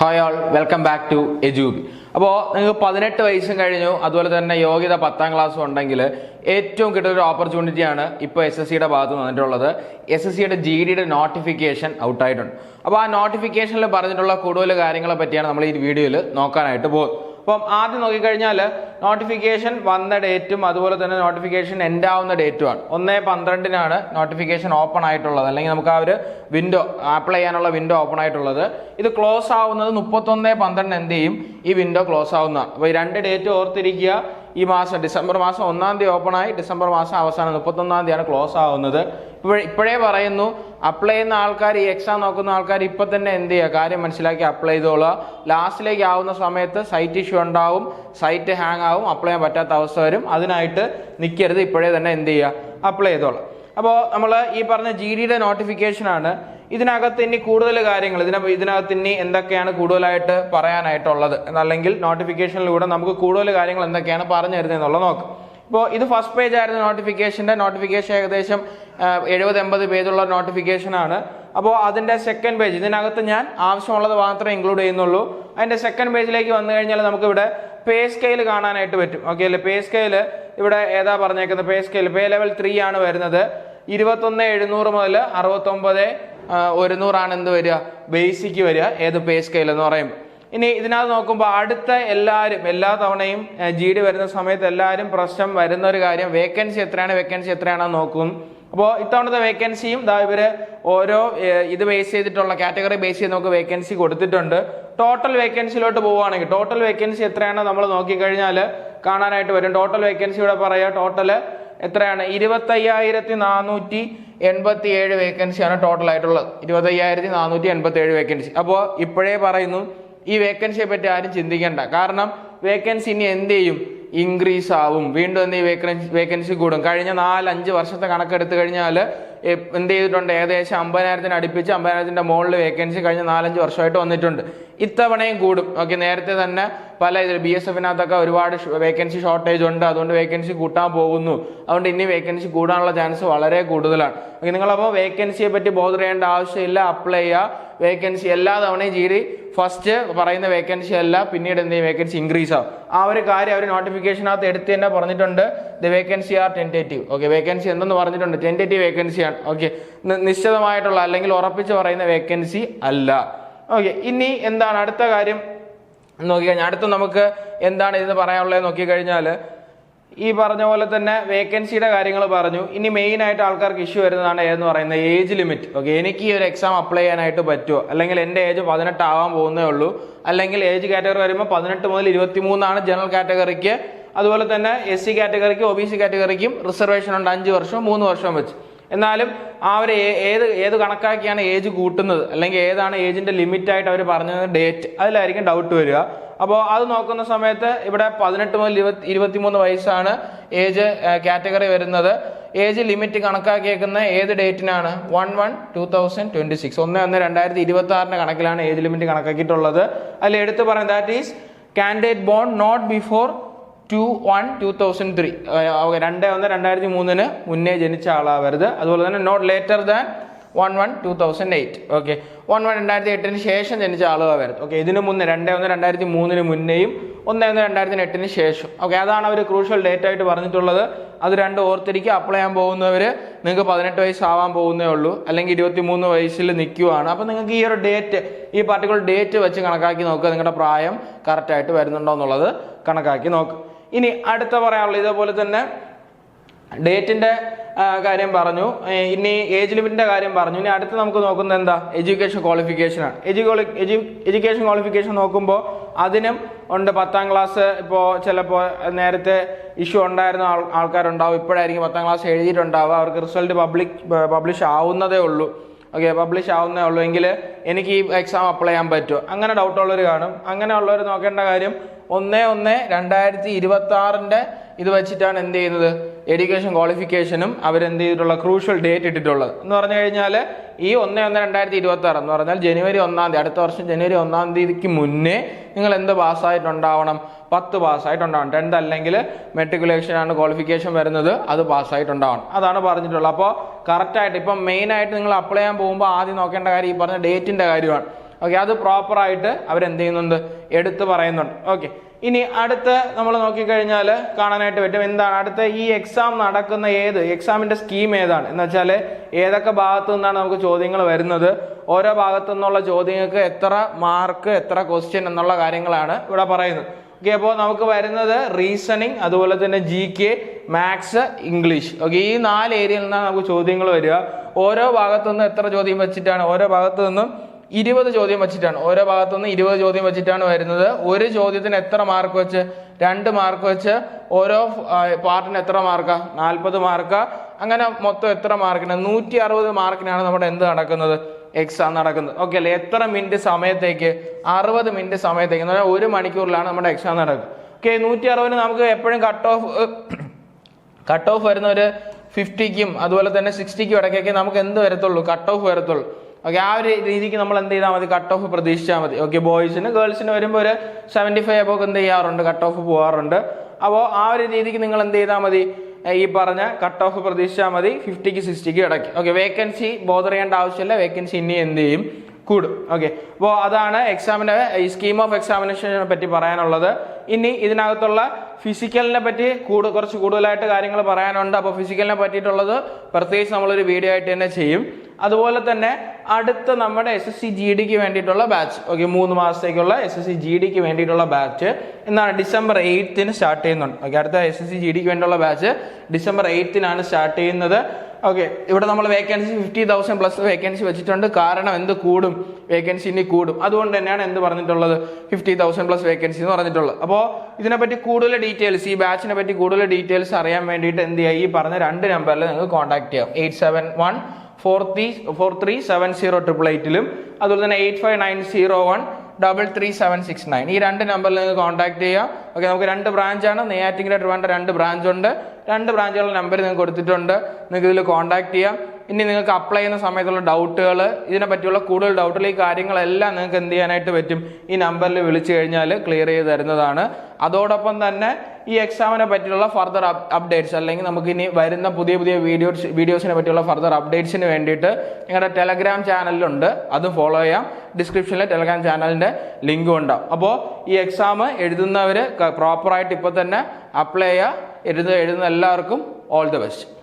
Hi all welcome back to എജൂബി അപ്പോൾ നിങ്ങൾക്ക് പതിനെട്ട് വയസ്സും കഴിഞ്ഞു അതുപോലെ തന്നെ യോഗ്യത പത്താം ക്ലാസ്സും ഉണ്ടെങ്കിൽ ഏറ്റവും കിട്ടുന്ന ഒരു ഓപ്പർച്യൂണിറ്റിയാണ് ഇപ്പോൾ എസ് എസ് സിയുടെ ഭാഗത്ത് വന്നിട്ടുള്ളത്. എസ് എസ് സിയുടെ ജി ഡിയുടെ നോട്ടിഫിക്കേഷൻ ഔട്ടായിട്ടുണ്ട് അപ്പോൾ ആ നോട്ടിഫിക്കേഷനിൽ പറഞ്ഞിട്ടുള്ള കൂടുതൽ കാര്യങ്ങളെ പറ്റിയാണ് നമ്മൾ ഈ വീഡിയോയിൽ നോക്കാനായിട്ട് പോകുന്നത്. അപ്പം ആദ്യം നോക്കിക്കഴിഞ്ഞാൽ നോട്ടിഫിക്കേഷൻ വന്ന ഡേറ്റും അതുപോലെ തന്നെ നോട്ടിഫിക്കേഷൻ എൻഡ് ആവുന്ന ഡേറ്റുമാണ് ഒന്ന് പന്ത്രണ്ടിനാണ് നോട്ടിഫിക്കേഷൻ ഓപ്പൺ ആയിട്ടുള്ളത്. അല്ലെങ്കിൽ നമുക്ക് ആ ഒരു വിൻഡോ ആപ്ലൈ ചെയ്യാനുള്ള വിൻഡോ ഓപ്പൺ ആയിട്ടുള്ളത്. ഇത് ക്ലോസ് ആവുന്നത് മുപ്പത്തൊന്ന് പന്ത്രണ്ട് എന്ത് ചെയ്യും? ഈ വിൻഡോ ക്ലോസ് ആവുന്നതാണ്. അപ്പോൾ ഈ രണ്ട് ഡേറ്റ് ഓർത്തിരിക്കുക. ഈ മാസം ഡിസംബർ മാസം ഒന്നാം തീയതി ആയി. ഡിസംബർ മാസം അവസാനം മുപ്പത്തൊന്നാം തീയതിയാണ് ക്ലോസ് ആവുന്നത്. ഇപ്പോഴേ ഇപ്പോഴേ പറയുന്നു അപ്ലൈ ചെയ്യുന്ന ആൾക്കാർ ഈ എക്സാം നോക്കുന്ന ആൾക്കാർ ഇപ്പം തന്നെ എന്ത് ചെയ്യുക? കാര്യം മനസ്സിലാക്കി അപ്ലൈ ചെയ്തോളുക. ലാസ്റ്റിലേക്ക് ആവുന്ന സമയത്ത് സൈറ്റ് ഇഷ്യൂ ഉണ്ടാവും സൈറ്റ് ഹാങ് ആവും അപ്ലൈ ചെയ്യാൻ പറ്റാത്ത അവസ്ഥ വരും. അതിനായിട്ട് നിൽക്കരുത് ഇപ്പോഴേ തന്നെ എന്ത് ചെയ്യുക? അപ്ലൈ ചെയ്തോളാം അപ്പോൾ നമ്മൾ ഈ പറഞ്ഞ ജി ഡിയുടെ നോട്ടിഫിക്കേഷനാണ് ഇതിനകത്ത് ഇനി കൂടുതൽ കാര്യങ്ങൾ ഇതിന ഇതിനകത്ത് ഇനി എന്തൊക്കെയാണ് കൂടുതലായിട്ട് പറയാനായിട്ടുള്ളത്? എന്നല്ലെങ്കിൽ നോട്ടിഫിക്കേഷനിലൂടെ നമുക്ക് കൂടുതൽ കാര്യങ്ങൾ എന്തൊക്കെയാണ് പറഞ്ഞു തരുന്നത് എന്നുള്ളത് നോക്കാം. ഇപ്പോൾ ഇത് ഫസ്റ്റ് പേജ് ആയിരുന്നു നോട്ടിഫിക്കേഷന്റെ നോട്ടിഫിക്കേഷൻ ഏകദേശം എഴുപത് എൺപത് പേജുള്ള നോട്ടിഫിക്കേഷനാണ് അപ്പോൾ അതിന്റെ സെക്കൻഡ് പേജ് ഇതിനകത്ത് ഞാൻ ആവശ്യമുള്ളത് മാത്രമേ ഇൻക്ലൂഡ് ചെയ്യുന്നുള്ളൂ. അതിന്റെ സെക്കൻഡ് പേജിലേക്ക് വന്നു കഴിഞ്ഞാൽ നമുക്കിവിടെ പേ സ്കെയിൽ കാണാനായിട്ട് പറ്റും. ഓക്കെ അല്ലേ? പേ സ്കെയിൽ ഇവിടെ ഏതാ പറഞ്ഞേക്കുന്നത്? Pay scale pay level three ആണ് വരുന്നത്. ഇരുപത്തൊന്ന് എഴുന്നൂറ് മുതൽ അറുപത്തൊമ്പത് ഒരുന്നൂറാണ് എന്ത് വരിക? ബേസിക്ക് വരിക. ഏത് പേ സ്കെയിൽ എന്ന് പറയുമ്പോൾ. ഇനി ഇതിനകത്ത് നോക്കുമ്പോൾ അടുത്ത എല്ലാവരും എല്ലാ തവണയും ജി ഡി വരുന്ന സമയത്ത് എല്ലാവരും പ്രശ്നം വരുന്ന ഒരു കാര്യം വേക്കൻസി എത്രയാണ് വേക്കൻസി എത്രയാണെന്ന് നോക്കും. അപ്പോൾ ഇത്തവണത്തെ വേക്കൻസിയും ഇതാ ഇവർ ഓരോ ഇത് ബേസ് ചെയ്തിട്ടുള്ള കാറ്റഗറി ബേസ് ചെയ്ത് നമുക്ക് വേക്കൻസി കൊടുത്തിട്ടുണ്ട്. ടോട്ടൽ വേക്കൻസിയിലോട്ട് പോവുകയാണെങ്കിൽ ടോട്ടൽ വേക്കൻസി എത്രയാണ് നമ്മൾ നോക്കിക്കഴിഞ്ഞാൽ കാണാനായിട്ട് വരും. ടോട്ടൽ വേക്കൻസി ഇവിടെ പറയുക ടോട്ടൽ എത്രയാണ്? ഇരുപത്തയ്യായിരത്തി നാനൂറ്റി എൺപത്തി ഏഴ് വേക്കൻസിയാണ് ടോട്ടൽ ആയിട്ടുള്ളത്. ഇരുപത്തയ്യായിരത്തി നാനൂറ്റി എൺപത്തി ഏഴ് വേക്കൻസി അപ്പോൾ ഇപ്പോഴേ പറയുന്നു ഈ വേക്കൻസിയെ പറ്റി ആരും ചിന്തിക്കേണ്ട. കാരണം വേക്കൻസി ഇനി എന്ത് ചെയ്യും? ഇൻക്രീസ് ആവും. വീണ്ടും എന്ത് ചെയ്യും? വേക്കൻസി വേക്കൻസി കൂടും. കഴിഞ്ഞ നാലഞ്ച് വർഷത്തെ കണക്കെടുത്ത് കഴിഞ്ഞാൽ എന്ത് ചെയ്തിട്ടുണ്ട്? ഏകദേശം അമ്പതിനായിരത്തിന് അടുപ്പിച്ച് അമ്പതിനായിരത്തിന്റെ മുകളിൽ വേക്കൻസി കഴിഞ്ഞ നാലഞ്ച് വർഷമായിട്ട് വന്നിട്ടുണ്ട്. ഇത്തവണയും കൂടും. ഓക്കെ നേരത്തെ തന്നെ പല ഇതിൽ ബി എസ് എഫിനകത്തൊക്കെ ഒരുപാട് വേക്കൻസി ഷോർട്ടേജ് ഉണ്ട്. അതുകൊണ്ട് വേക്കൻസി കൂട്ടാൻ പോകുന്നു. അതുകൊണ്ട് ഇനി വേക്കൻസി കൂടാനുള്ള ചാൻസ് വളരെ കൂടുതലാണ്. നിങ്ങളപ്പോൾ വേക്കൻസിയെ പറ്റി ബോധർ ചെയ്യേണ്ട ആവശ്യമില്ല. അപ്ലൈ ചെയ്യുക. വേക്കൻസി എല്ലാ തവണയും ചീരി ഫസ്റ്റ് പറയുന്ന വേക്കൻസി അല്ല. പിന്നീട് എന്ത് ചെയ്യും? വേക്കൻസി ഇൻക്രീസ് ആവും. ആ ഒരു കാര്യം അവർ നോട്ടിഫിക്കേഷനകത്ത് എടുത്ത് തന്നെ പറഞ്ഞിട്ടുണ്ട്. The vacancy are tentative okay vacancy എന്തെന്ന് പറഞ്ഞിട്ടുണ്ട്? ടെന്റേറ്റീവ് വേക്കൻസിയാണ് ഓക്കെ നിശ്ചിതമായിട്ടുള്ള അല്ലെങ്കിൽ ഉറപ്പിച്ച് പറയുന്ന വേക്കൻസി അല്ല. ഓക്കെ ഇനി എന്താണ്? അടുത്ത കാര്യം. നോക്കിക്കഴിഞ്ഞാൽ അടുത്ത് നമുക്ക് എന്താണ് ഇതിന് പറയാനുള്ളത് നോക്കിക്കഴിഞ്ഞാൽ ഈ പറഞ്ഞ പോലെ തന്നെ വേക്കൻസിയുടെ കാര്യങ്ങൾ പറഞ്ഞു. ഇനി മെയിൻ ആയിട്ട് ആൾക്കാർക്ക് ഇഷ്യൂ വരുന്നതാണ് ഏതെന്ന് പറയുന്നത് ഏജ് ലിമിറ്റ് ഓക്കെ എനിക്ക് ഈ ഒരു എക്സാം അപ്ലൈ ചെയ്യാനായിട്ട് പറ്റുമോ അല്ലെങ്കിൽ എന്റെ ഏജ് പതിനെട്ട് ആവാൻ പോകുന്നേ ഉള്ളൂ. അല്ലെങ്കിൽ ഏജ് കാറ്റഗറി വരുമ്പോൾ പതിനെട്ട് മുതൽ ഇരുപത്തി മൂന്നാണ് ജനറൽ കാറ്റഗറിക്ക് അതുപോലെ തന്നെ എസ് സി കാറ്റഗറിക്കും ഒ ബി സി കാറ്റഗറിക്കും റിസർവേഷൻ ഉണ്ട് അഞ്ച് വർഷവും മൂന്ന് വർഷവും വെച്ച്. എന്നാലും ആ ഒരു ഏത് ഏത് കണക്കാക്കിയാണ് ഏജ് കൂട്ടുന്നത്? അല്ലെങ്കിൽ ഏതാണ് ഏജിന്റെ ലിമിറ്റായിട്ട് അവർ പറഞ്ഞത് ഡേറ്റ്? അതിലായിരിക്കും ഡൗട്ട് വരിക. അപ്പോൾ അത് നോക്കുന്ന സമയത്ത് ഇവിടെ പതിനെട്ട് മുതൽ ഇരുപത്തി ഇരുപത്തിമൂന്ന് വയസ്സാണ് ഏജ് കാറ്റഗറി വരുന്നത്. ഏജ് ലിമിറ്റ് കണക്കാക്കിയേക്കുന്ന ഏത് ഡേറ്റിനാണ്? One one two thousand twenty six. ഒന്ന് ഒന്ന് രണ്ടായിരത്തി ഇരുപത്തി ആറിന്റെ കണക്കിലാണ് ഏജ് ലിമിറ്റ് കണക്കാക്കിയിട്ടുള്ളത്. അതിൽ എടുത്തു പറയുന്നത് that is candidate born not before two one two thousand three രണ്ട് ഒന്ന് രണ്ടായിരത്തി മൂന്നിന് മുന്നേ ജനിച്ച ആളാവരുത്. അതുപോലെ തന്നെ not later than one one two thousand eight okay one one രണ്ടായിരത്തി എട്ടിന് ശേഷം ജനിച്ച ആളുകാവരുത് ഓക്കെ ഇതിന് മുന്നേ രണ്ട് ഒന്ന് രണ്ടായിരത്തി മൂന്നിന് മുന്നേയും ഒന്ന് ഒന്ന് രണ്ടായിരത്തി എട്ടിന് ശേഷം ഓക്കെ അതാണ് അവർ ക്രൂഷ്യൽ ഡേറ്റ് ആയിട്ട് പറഞ്ഞിട്ടുള്ളത്. അത് രണ്ട് ഓർത്തിരിക്കുക. അപ്ലൈ ചെയ്യാൻ പോകുന്നവർ നിങ്ങൾക്ക് പതിനെട്ട് വയസ്സാവാൻ പോകുന്നേ ഉള്ളൂ. അല്ലെങ്കിൽ ഇരുപത്തി മൂന്ന് വയസ്സിൽ നിൽക്കുവാണ്. അപ്പോൾ നിങ്ങൾക്ക് ഈ ഒരു ഡേറ്റ് ഈ പർട്ടിക്കുലർ ഡേറ്റ് വെച്ച് കണക്കാക്കി നോക്കുക. നിങ്ങളുടെ പ്രായം കറക്റ്റായിട്ട് വരുന്നുണ്ടോ എന്നുള്ളത് കണക്കാക്കി നോക്കുക ഇനി അടുത്ത പറയാനുള്ളത് ഇതേപോലെ തന്നെ ഡേറ്റിന്റെ കാര്യം പറഞ്ഞു. ഇനി ഏജ് ലിമിറ്റിന്റെ കാര്യം പറഞ്ഞു. ഇനി അടുത്ത് നമുക്ക് നോക്കുന്നത് എന്താ? എഡ്യൂക്കേഷൻ ക്വാളിഫിക്കേഷൻ ആണ്. എഡ്യൂക്കേഷൻ ക്വാളിഫിക്കേഷൻ നോക്കുമ്പോൾ അതിനും ഉണ്ട് പത്താം ക്ലാസ് ഇപ്പോൾ ചിലപ്പോൾ നേരത്തെ ഇഷ്യൂ ഉണ്ടായിരുന്ന ആൾ ആൾക്കാരുണ്ടാവും. ഇപ്പോഴായിരിക്കും പത്താം ക്ലാസ് എഴുതിയിട്ടുണ്ടാവുക. അവർക്ക് റിസൾട്ട് പബ്ലിക് പബ്ലിഷ് ആവുന്നതേ ഉള്ളൂ. ഓക്കെ പബ്ലിഷ് ആവുന്നേ ഉള്ളൂ. എങ്കിൽ എനിക്ക് ഈ എക്സാം അപ്ലൈ ചെയ്യാൻ പറ്റുമോ? അങ്ങനെ ഡൗട്ടുള്ളവർ കാണും. അങ്ങനെയുള്ളവർ നോക്കേണ്ട കാര്യം ഒന്ന് ഒന്ന് രണ്ടായിരത്തി ഇരുപത്തി ആറിന്റെ ഇത് വെച്ചിട്ടാണ് എന്ത് ചെയ്യുന്നത്? എഡ്യൂക്കേഷൻ ക്വാളിഫിക്കേഷനും അവരെന്ത് ചെയ്തിട്ടുള്ള ക്രൂഷ്യൽ ഡേറ്റ് ഇട്ടിട്ടുള്ളത്. എന്ന് പറഞ്ഞു കഴിഞ്ഞാൽ ഈ ഒന്ന് ഒന്ന് രണ്ടായിരത്തി ഇരുപത്തി ആറ് എന്ന് പറഞ്ഞാൽ ജനുവരി ഒന്നാം തീയതി അടുത്ത വർഷം ജനുവരി ഒന്നാം തീയതിക്ക് മുന്നേ നിങ്ങൾ എന്ത് പാസ്സായിട്ടുണ്ടാവണം? പത്ത് പാസ്സായിട്ടുണ്ടാവണം. ടെൻത്ത് അല്ലെങ്കിൽ മെട്രിക്കുലേഷൻ ആണ് ക്വാളിഫിക്കേഷൻ വരുന്നത്. അത് പാസ്സായിട്ടുണ്ടാവണം. അതാണ് പറഞ്ഞിട്ടുള്ളത്. അപ്പോൾ കറക്റ്റായിട്ട് ഇപ്പം മെയിനായിട്ട് നിങ്ങൾ അപ്ലൈ ചെയ്യാൻ പോകുമ്പോൾ ആദ്യം നോക്കേണ്ട കാര്യം ഈ പറഞ്ഞ ഡേറ്റിന്റെ കാര്യമാണ്. ഓക്കെ അത് പ്രോപ്പറായിട്ട് അവരെന്ത് ചെയ്യുന്നുണ്ട് എടുത്തു പറയുന്നുണ്ട്. ഓക്കെ ഇനി അടുത്ത് നമ്മൾ നോക്കിക്കഴിഞ്ഞാൽ കാണാനായിട്ട് പറ്റും എന്താണ്? അടുത്ത ഈ എക്സാം നടക്കുന്ന ഏത്? എക്സാമിന്റെ സ്കീം ഏതാണ്? എന്ന് വെച്ചാൽ ഏതൊക്കെ ഭാഗത്തു നിന്നാണ് നമുക്ക് ചോദ്യങ്ങൾ വരുന്നത്? ഓരോ ഭാഗത്തു നിന്നുള്ള ചോദ്യങ്ങൾക്ക് എത്ര മാർക്ക് എത്ര ക്വസ്റ്റ്യൻ എന്നുള്ള കാര്യങ്ങളാണ് ഇവിടെ പറയുന്നത്. ഓക്കെ അപ്പോൾ നമുക്ക് വരുന്നത് റീസണിങ് അതുപോലെ തന്നെ G K maths English okay ഈ നാല് ഏരിയയിൽ നിന്നാണ് നമുക്ക് ചോദ്യങ്ങൾ വരിക. ഓരോ ഭാഗത്തു നിന്നും എത്ര ചോദ്യം വെച്ചിട്ടാണ്? ഓരോ ഭാഗത്തു നിന്നും ഇരുപത് ചോദ്യം വെച്ചിട്ടാണ്. ഓരോ ഭാഗത്തു നിന്ന് ഇരുപത് ചോദ്യം വെച്ചിട്ടാണ് വരുന്നത്. ഒരു ചോദ്യത്തിന് എത്ര മാർക്ക് വെച്ച്? രണ്ട് മാർക്ക് വെച്ച് ഓരോ പാർട്ടിന് എത്ര മാർക്കാ? നാൽപ്പത് മാർക്കാ. അങ്ങനെ മൊത്തം എത്ര മാർക്കിന്? നൂറ്റി അറുപത് മാർക്കിനാണ് നമ്മുടെ എന്ത് നടക്കുന്നത്? എക്സാം നടക്കുന്നത്. ഓക്കെ അല്ലേ? എത്ര മിനിറ്റ് സമയത്തേക്ക്? അറുപത് മിനിറ്റ് സമയത്തേക്ക്. എന്ന് പറഞ്ഞാൽ ഒരു മണിക്കൂറിലാണ് നമ്മുടെ എക്സാം നടക്കുന്നത് ഓക്കെ നൂറ്റി അറുപതിന് നമുക്ക് എപ്പോഴും കട്ട് ഓഫ് കട്ട് ഓഫ് വരുന്ന ഒരു ഫിഫ്റ്റിക്കും അതുപോലെ തന്നെ സിക്സ്റ്റിക്കും ഇടയ്ക്കൊക്കെ നമുക്ക് എന്ത് വരത്തുള്ളൂ? കട്ട് ഓഫ് വരത്തുള്ളൂ. ഓക്കെ ആ ഒരു രീതിക്ക് നമ്മൾ എന്ത് ചെയ്താൽ മതി? കട്ട് ഓഫ് പ്രതീക്ഷിച്ചാൽ മതി. ഓക്കെ ബോയ്സിന് ഗേൾസിന് വരുമ്പോൾ ഒരു സെവന്റി ഫൈവ് അബോക്ക് എന്ത് ചെയ്യാറുണ്ട്? കട്ട് ഓഫ് പോകാറുണ്ട് അപ്പോൾ ആ ഒരു രീതിക്ക് നിങ്ങൾ എന്ത് ചെയ്താൽ മതി? ഈ പറഞ്ഞ കട്ട് ഓഫ് പ്രതീക്ഷിച്ചാൽ മതി. ഫിഫ്റ്റിക്ക് സിക്സ്റ്റിക്ക് ഇടയ്ക്ക്. ഓക്കെ വേക്കൻസി ബോധർ ചെയ്യേണ്ട ആവശ്യമില്ല. വേക്കൻസി ഇനി എന്ത് ചെയ്യും? കൂടും. ഓക്കെ അപ്പോൾ അതാണ് എക്സാമിന് ഈ സ്കീം ഓഫ് എക്സാമിനേഷനെ പറ്റി പറയാനുള്ളത്. ഇനി ഇതിനകത്തുള്ള ഫിസിക്കലിനെ പറ്റി കൂടു കുറച്ച് കൂടുതലായിട്ട് കാര്യങ്ങൾ പറയാനുണ്ട്. അപ്പോൾ ഫിസിക്കലിനെ പറ്റിയിട്ടുള്ളത് പ്രത്യേകിച്ച് നമ്മളൊരു വീഡിയോ ആയിട്ട് തന്നെ ചെയ്യും. അതുപോലെ തന്നെ അടുത്ത നമ്മുടെ എസ് എസ് സി ജി ഡിക്ക് വേണ്ടിയിട്ടുള്ള ബാച്ച് ഓക്കെ മൂന്ന് മാസത്തേക്കുള്ള എസ് എസ് സി ജി ഡിക്ക് വേണ്ടിയിട്ടുള്ള ബാച്ച് എന്നാണ് ഡിസംബർ എയ്ത്തിന് സ്റ്റാർട്ട് ചെയ്യുന്നുണ്ട്. ഓക്കെ അടുത്ത എസ് എസ് സി ജി ഡിക്ക് വേണ്ടിയുള്ള ബാച്ച് ഡിസംബർ എയ്ത്തിനാണ് സ്റ്റാർട്ട് ചെയ്യുന്നത്. ഓക്കെ ഇവിടെ നമ്മൾ vacancy fifty thousand plus vacancy വെച്ചിട്ടുണ്ട്. കാരണം എന്ത് കൂടും? വേക്കൻസി ഇനി കൂടും. അതുകൊണ്ട് തന്നെയാണ് എന്ത് പറഞ്ഞിട്ടുള്ളത്? ഫിഫ്റ്റി തൗസൻഡ് പ്ലസ് വേക്കൻസി എന്ന് പറഞ്ഞിട്ടുള്ളത്. അപ്പോൾ ഇതിനെപ്പറ്റി കൂടുതൽ ഡീറ്റെയിൽസ് ഈ ബാച്ചിനെ പറ്റി കൂടുതൽ ഡീറ്റെയിൽസ് അറിയാൻ വേണ്ടിയിട്ട് എന്ത് ചെയ്യുക ഈ പറഞ്ഞ രണ്ട് നമ്പറിൽ നിങ്ങൾക്ക് കോൺടാക്ട് ചെയ്യാം. Eight seven one four three four three seven zero triple എയ്റ്റിലും അതുപോലെ തന്നെ eight five nine zero one double three seven six nine. ഈ രണ്ട് നമ്പറിൽ നിങ്ങൾക്ക് കോൺടാക്ട് ചെയ്യാം. ഓക്കെ നമുക്ക് രണ്ട് ബ്രാഞ്ചാണ് നെയ്യാറ്റിങ്കര ട്രിവാൻഡ്രം രണ്ട് ബ്രാഞ്ച് ഉണ്ട്. രണ്ട് ബ്രാഞ്ചുകളുടെ നമ്പർ നിങ്ങൾക്ക് കൊടുത്തിട്ടുണ്ട്. നിങ്ങൾക്ക് ഇതിൽ കോൺടാക്ട് ചെയ്യാം. ഇനി നിങ്ങൾക്ക് അപ്ലൈ ചെയ്യുന്ന സമയത്തുള്ള ഡൗട്ടുകൾ ഇതിനെ പറ്റിയുള്ള കൂടുതൽ ഡൗട്ടുകൾ ഈ കാര്യങ്ങളെല്ലാം നിങ്ങൾക്ക് എന്ത് ചെയ്യാനായിട്ട് പറ്റും? ഈ നമ്പറിൽ വിളിച്ചു കഴിഞ്ഞാൽ ക്ലിയർ ചെയ്ത് തരുന്നതാണ്. അതോടൊപ്പം തന്നെ ഈ എക്സാമിനെ പറ്റിയുള്ള ഫർദർ അപ്ഡേറ്റ്സ് അല്ലെങ്കിൽ നമുക്ക് ഇനി വരുന്ന പുതിയ പുതിയ വീഡിയോസ് വീഡിയോസിനെ പറ്റിയുള്ള ഫർദർ അപ്ഡേറ്റ്സിന് വേണ്ടിയിട്ട് ഞങ്ങളുടെ ടെലഗ്രാം ചാനലിലുണ്ട് അതും ഫോളോ ചെയ്യാം. ഡിസ്ക്രിപ്ഷനിൽ ടെലഗ്രാം ചാനലിന്റെ ലിങ്കും ഉണ്ടാവും. അപ്പോൾ ഈ എക്സാം എഴുതുന്നവർ പ്രോപ്പറായിട്ട് ഇപ്പോൾ തന്നെ അപ്ലൈ ചെയ്യുക. എഴുതുന്ന എഴുതുന്ന എല്ലാവർക്കും ഓൾ ദി ബെസ്റ്റ്